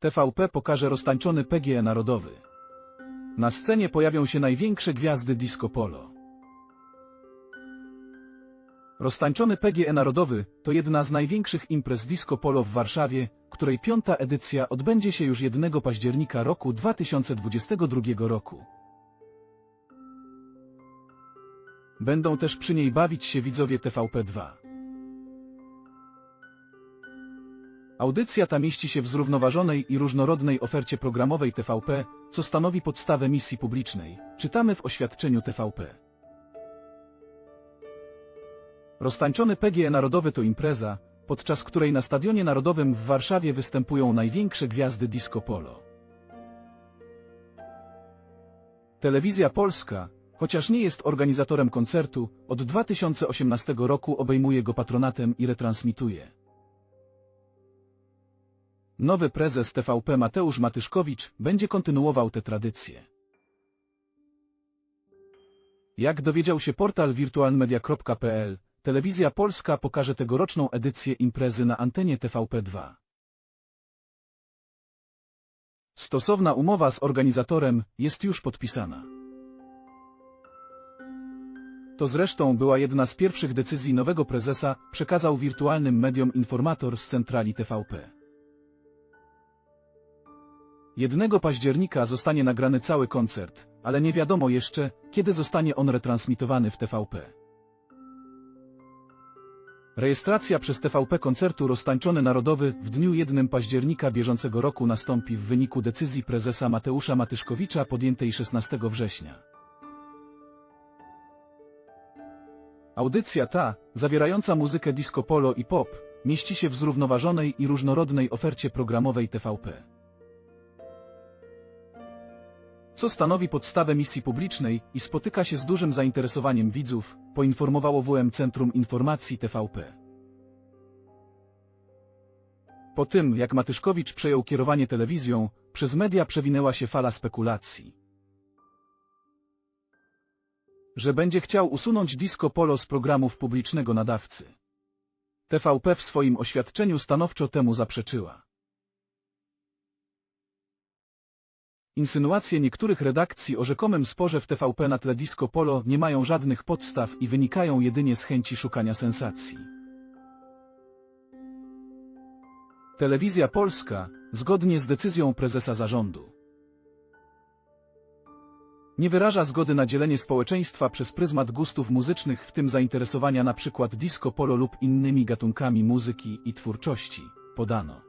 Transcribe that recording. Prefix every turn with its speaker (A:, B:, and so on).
A: TVP pokaże roztańczony PGE narodowy. Na scenie pojawią się największe gwiazdy disco polo. Roztańczony PGE Narodowy to jedna z największych imprez disco polo w Warszawie, której piąta edycja odbędzie się już 1 października roku 2022 roku. Będą też przy niej bawić się widzowie TVP2. Audycja ta mieści się w zrównoważonej i różnorodnej ofercie programowej TVP, co stanowi podstawę misji publicznej, czytamy w oświadczeniu TVP. Roztańczony PGE Narodowy to impreza, podczas której na Stadionie Narodowym w Warszawie występują największe gwiazdy disco polo. Telewizja Polska, chociaż nie jest organizatorem koncertu, od 2018 roku obejmuje go patronatem i retransmituje. Nowy prezes TVP Mateusz Matyszkowicz będzie kontynuował tę tradycję. Jak dowiedział się portal wirtualmedia.pl, Telewizja Polska pokaże tegoroczną edycję imprezy na antenie TVP2. Stosowna umowa z organizatorem jest już podpisana. To zresztą była jedna z pierwszych decyzji nowego prezesa, przekazał wirtualnym mediom informator z centrali TVP. 1 października zostanie nagrany cały koncert, ale nie wiadomo jeszcze, kiedy zostanie on retransmitowany w TVP. Rejestracja przez TVP koncertu Roztańczony Narodowy w dniu 1 października bieżącego roku nastąpi w wyniku decyzji prezesa Mateusza Matyszkowicza podjętej 16 września. Audycja ta, zawierająca muzykę disco polo i pop, mieści się w zrównoważonej i różnorodnej ofercie programowej TVP. Co stanowi podstawę misji publicznej i spotyka się z dużym zainteresowaniem widzów, poinformowało WM Centrum Informacji TVP. Po tym, jak Matyszkowicz przejął kierowanie telewizją, przez media przewinęła się fala spekulacji. Że będzie chciał usunąć disco polo z programów publicznego nadawcy. TVP w swoim oświadczeniu stanowczo temu zaprzeczyła. Insynuacje niektórych redakcji o rzekomym sporze w TVP na tle disco polo nie mają żadnych podstaw i wynikają jedynie z chęci szukania sensacji. Telewizja Polska, zgodnie z decyzją prezesa zarządu, nie wyraża zgody na dzielenie społeczeństwa przez pryzmat gustów muzycznych, w tym zainteresowania przykład disco polo lub innymi gatunkami muzyki i twórczości, podano.